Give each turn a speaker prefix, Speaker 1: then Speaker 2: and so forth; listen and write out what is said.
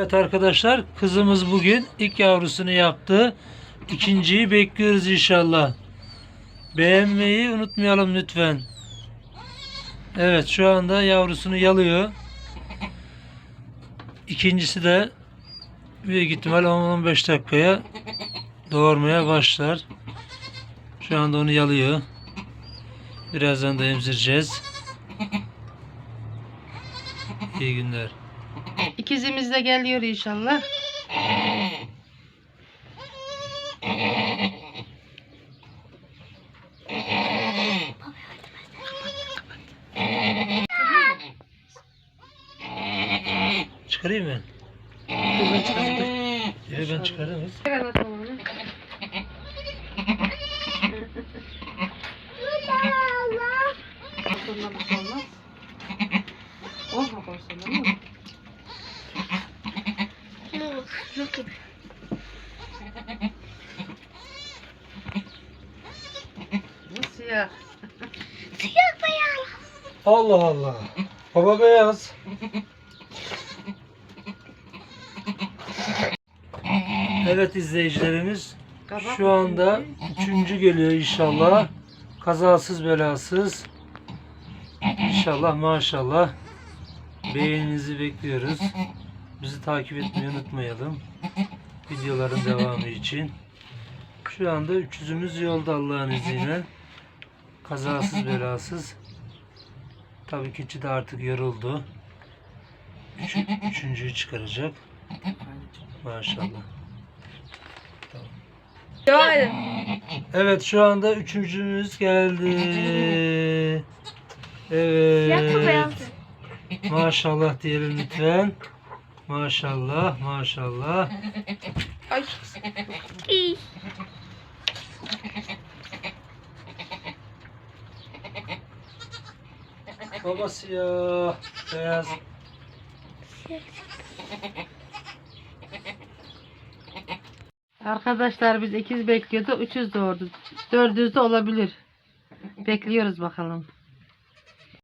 Speaker 1: Evet arkadaşlar kızımız bugün ilk yavrusunu yaptı. İkinciyi bekliyoruz inşallah. Beğenmeyi unutmayalım lütfen. Evet şu anda yavrusunu yalıyor. İkincisi de büyük ihtimal 10-15 dakikaya doğurmaya başlar. Şu anda onu yalıyor. Birazdan da emzireceğiz. İyi günler.
Speaker 2: İkizimiz de geliyor inşallah.
Speaker 1: Çıkarayım mı?
Speaker 2: Dur ben çıkarayım, dur.
Speaker 1: Evet ben çıkarırım.
Speaker 2: Ver bakalım onu. Sonra bir Olma korsan değil mi? Nasıl ya?
Speaker 1: Allah Allah. Baba beyaz. Evet izleyicilerimiz şu anda üçüncü geliyor inşallah. Kazasız belasız. İnşallah maşallah. Beğeninizi bekliyoruz. Bizi takip etmeyi unutmayalım. Videoların devamı için. Şu anda üçüzümüz yolda Allah'ın izniyle. Kazasız belasız. Tabii ki içi de artık yoruldu. Üç, üçüncüyü çıkaracak. Maşallah. Evet şu anda üçüncümüz geldi. Evet. Maşallah diyelim lütfen. Maşallah, maşallah.
Speaker 2: Ay.
Speaker 1: Baba siyah, beyaz.
Speaker 2: Arkadaşlar biz ikiz bekliyordu. Üçüz doğurdu. Dördüz de olabilir. Bekliyoruz bakalım.